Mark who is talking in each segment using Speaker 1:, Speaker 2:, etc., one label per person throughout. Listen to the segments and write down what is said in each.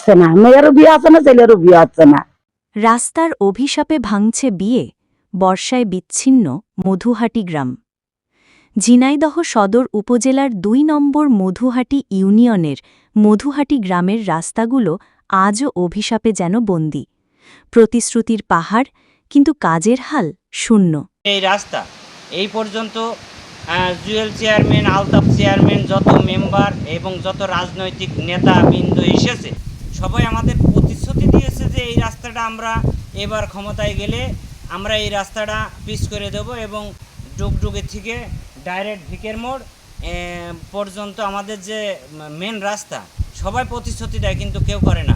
Speaker 1: হচ্ছে না মেয়েরও বিয়ে আছে না ছেলেরও বিয়ে হচ্ছে না
Speaker 2: রাস্তার অভিশাপে ভাঙছে বিয়ে বর্ষায় বিচ্ছিন্ন মধুহাটি গ্রাম। ঝিনাইদহ সদর উপজেলার দুই নম্বর মধুহাটি ইউনিয়নের মধুহাটি গ্রামের রাস্তাগুলো আজও অভিশাপে যেন বন্দী। প্রতিশ্রুতির পাহাড় কিন্তু কাজের হাল শূন্য।
Speaker 3: এই রাস্তা এই পর্যন্ত আহ, জুয়েল চেয়ারম্যান আলতাফ চেয়ারম্যান যত মেম্বার এবং যত রাজনৈতিক নেতা বিন্দু এসেছে সবাই আমাদের প্রতিশ্রুতি দিয়েছে যে এই রাস্তাটা আমরা এবার ক্ষমতায় গেলে আমরা এই রাস্তাটা পিচ করে দেব এবং ডুগডুগি থেকে ডাইরেক্ট ভিকের মোড় পর্যন্ত আমাদের যে মেন রাস্তা সবাই প্রতিশ্রুতি দেয় কিন্তু কেউ করে না।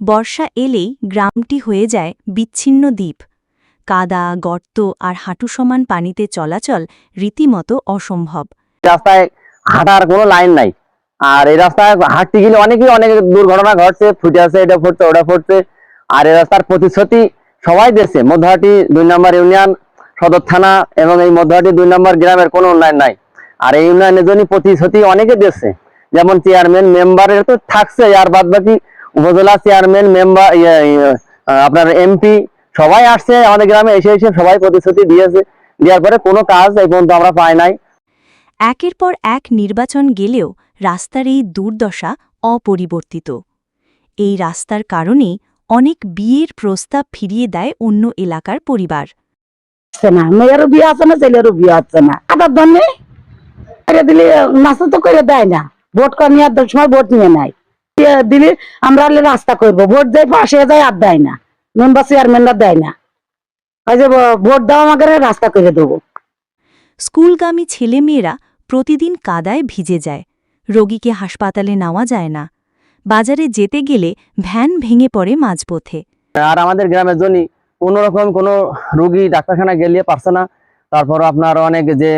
Speaker 2: বর্ষা এলেই গ্রামটি হয়ে যায় বিচ্ছিন্ন দ্বীপ। কাদা গর্ত আর হাঁটু সমান পানিতে চলাচল রীতিমতো অসম্ভব।
Speaker 4: রাস্তায় হাঁটার কোনো লাইন নাই। আর এই রাস্তায় হাঁটতে গেলে অনেকেই অনেক দুর্ঘটনা ঘটছে, ফুটে আছে, এটা ফুটছে, ওটা ফুটছে। আর এই রাস্তার প্রতিশ্রুতি সবাই দিচ্ছে মধ্যহাটি দুই নম্বর ইউনিয়ন, সদর থানা এবং এই মধ্যহাটি দুই নম্বর গ্রামের কোনো উন্নয়ন নাই। আর এই উন্নয়নের জন্য প্রতিশ্রুতি অনেকে দিচ্ছে যেমন চেয়ারম্যান মেম্বারের তো থাকছে, আর বাদ বাকি উপজেলা চেয়ারম্যান মেম্বার আপনার এমপি সবাই আসছে, আমাদের গ্রামে এসে এসে সবাই প্রতিশ্রুতি দিয়েছে। দেওয়ার পরে কোনো কাজ এই পর্যন্ত আমরা পাই নাই।
Speaker 2: একের পর এক নির্বাচন গেলেও রাস্তার এই দুর্দশা অপরিবর্তিত। এই রাস্তার কারণে অনেক বিয়ের প্রস্তাব ফিরিয়ে দেয় অন্য এলাকার পরিবার।
Speaker 1: না মেয়েরও বিয়ে আছে না ছেলেরও বিয়ে হচ্ছে না। আদার জন্য করে দিলে নাস্তা তো করে দেয় না। ভোট করে নিয়ে সময় ভোট নিয়ে নাই দিয়ে দিলে আমরা হলে রাস্তা করব। ভোট দেয় পাশে যায় আর দেয় না। মেম্বার চেয়ারম্যানরা দেয় না। ওই যে ভোট আমাকে রাস্তা করে দেবো।
Speaker 2: স্কুলগামী ছেলেমেয়েরা প্রতিদিন কাদায় ভিজে যায়। রোগীকে হাসপাতালে নেওয়া যায় না। বাজারে যেতে গেলে ভ্যান ভেঙে পড়ে মাঝপথে।
Speaker 4: আর আমাদের গ্রামের জন্য কোনো রকম কোনো রুগী ডাক্তারখানা গেলে পারছে না। তারপর আপনার অনেক যে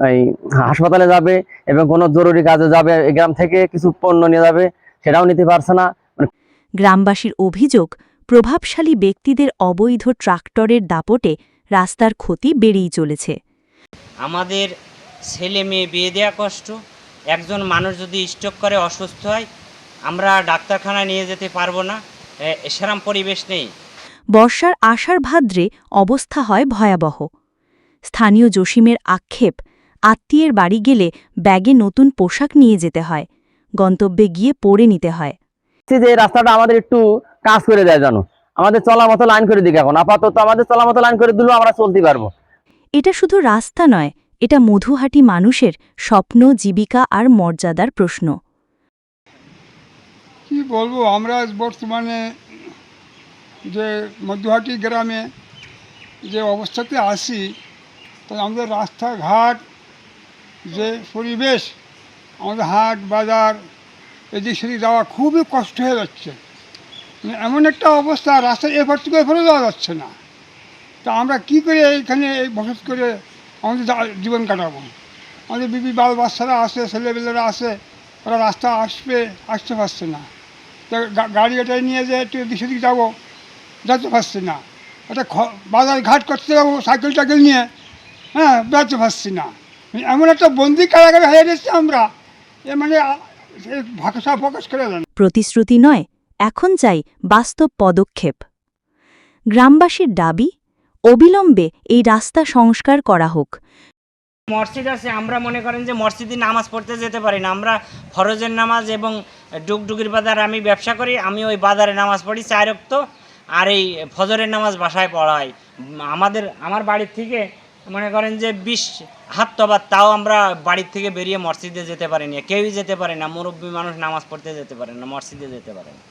Speaker 4: এই হাসপাতালে যাবে এবং কোনো জরুরি কাজে যাবে এই গ্রাম থেকে কিছু পণ্য নিয়ে যাবে সেটাও নিতে পারছে না।
Speaker 2: গ্রামবাসীর অভিযোগ প্রভাবশালী ব্যক্তিদের অবৈধ ট্রাক্টরের দাপটে রাস্তার ক্ষতি বেড়েই চলেছে।
Speaker 3: আমাদের ছেলে মেয়ে বিয়ে দেওয়া কষ্ট একজন মানুষ যদি স্ট্রোক করে অসুস্থ হয় আমরা ডাক্তারখানায় নিয়ে যেতে পারব না। সেরম পরিবেশ নেই।
Speaker 2: বর্ষার আষাঢ় ভাদ্রে অবস্থা হয় ভয়াবহ। স্থানীয় জসিমের আক্ষেপ আত্মীয়ের বাড়ি গেলে ব্যাগে নতুন পোশাক নিয়ে যেতে হয় গন্তব্যে গিয়ে পড়ে নিতে হয়।
Speaker 4: যে রাস্তাটা আমাদের একটু কাজ করে দেয় জানো আমাদের চলার মতো লাইন করে দিক এখন। আপাতত আমাদের চলার মতো লাইন করে দিলেও আমরা চলতে পারব।
Speaker 2: এটা শুধু রাস্তা নয় এটা মধুহাটি মানুষের স্বপ্ন, জীবিকা আর মর্যাদার প্রশ্ন।
Speaker 5: কি বলব, আমরা বর্তমানে যে মধুহাটি গ্রামে যে অবস্থাতে আসি তাই আমাদের রাস্তাঘাট, যে পরিবেশ, আমাদের হাট বাজার, এদিক সেদিক যাওয়া খুবই কষ্ট হয়ে যাচ্ছে। মানে এমন একটা অবস্থা রাস্তায় এপার থেকে এপারে যাওয়া যাচ্ছে না। তা আমরা কি করে এইখানে এই বসত করে আমাদের জীবন কাটাবো। আমাদের বিবি বাল বাচ্চারা আসে ছেলেবেলেরা আসে, ওরা রাস্তা আসবে, আসতে পারছে না। গাড়ি এটাই নিয়ে যে একটু এদিক সেদিক যাব, যেতে পারছি না। খ- বাজার ঘাট করতে যাব, সাইকেল টাইকেল নিয়ে হ্যাঁ বেড়াতে পারছি না। মানে এমন একটা বন্দি কারাগারে হয়ে গেছি আমরা। এ মানে ভাষা প্রকাশ করে দেন
Speaker 2: প্রতিশ্রুতি নয়, এখন চাই বাস্তব পদক্ষেপ। গ্রামবাসীর দাবি অবিলম্বে এই রাস্তা সংস্কার করা হোক।
Speaker 3: মসজিদ আছে আমরা মনে করেন যে মসজিদে নামাজ পড়তে যেতে পারি না। আমরা ফরজের নামাজ এবং ডুগডুগির বাজার আমি ব্যবসা করি আমি ওই বাজারে নামাজ পড়ি চারক্ত আর এই ফজরের নামাজ বাসায় পড়াই উম, আমাদের আমার বাড়ির থেকে মনে করেন যে বিশ হাত তবার তাও আমরা বাড়ির থেকে বেরিয়ে মসজিদে যেতে পারি না। কেউই যেতে পারে না। মুরব্বী মানুষ নামাজ পড়তে যেতে পারে না মসজিদে যেতে পারে না।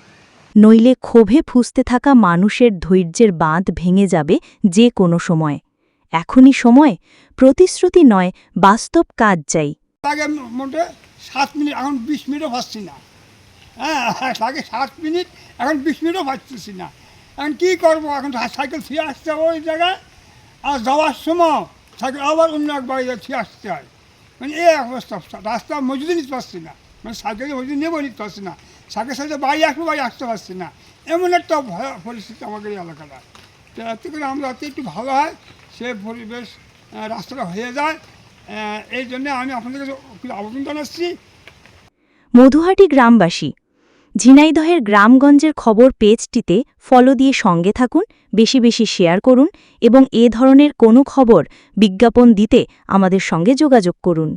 Speaker 2: নইলে ক্ষোভে ফুসতে থাকা মানুষের ধৈর্যের বাঁধ ভেঙে যাবে যে কোনো সময়। এখনই সময়, প্রতিশ্রুতি নয়, বাস্তব কাজ চাই।
Speaker 5: সাত মিনিট, এখন মিনিটও না। হ্যাঁ সাত মিনিট, এখন মিনিটও না। এখন কী করব? এখন সাইকেল আসতে হবে ওই আর যাওয়ার সময় সাইকেল আবার অন্য এক আসতে হয়। মানে রাস্তা মজুরি নিতে পারছি না। মানে সাইকেলে মজুরি নেব নিতে পারছি না। সাইকেল সাথে বাড়ি আসব, বাড়ি আসতে পারছি না। এমন একটা ভয়, পরিস্থিতি আমাদের এলাকাটা তো এতে করে আমরা যাতে একটু ভালো হয়, সে পরিবেশ রাস্তাটা হয়ে যায়। এই জন্যে আমি আপনাদের কাছে আবেদন জানাচ্ছি।
Speaker 2: মধুহাটি গ্রামবাসী, ঝিনাইদহের গ্রামগঞ্জের খবর পেজটিতে ফলো দিয়ে সঙ্গে থাকুন, বেশি বেশি শেয়ার করুন এবং এ ধরনের কোনো খবর বিজ্ঞাপন দিতে আমাদের সঙ্গে যোগাযোগ করুন।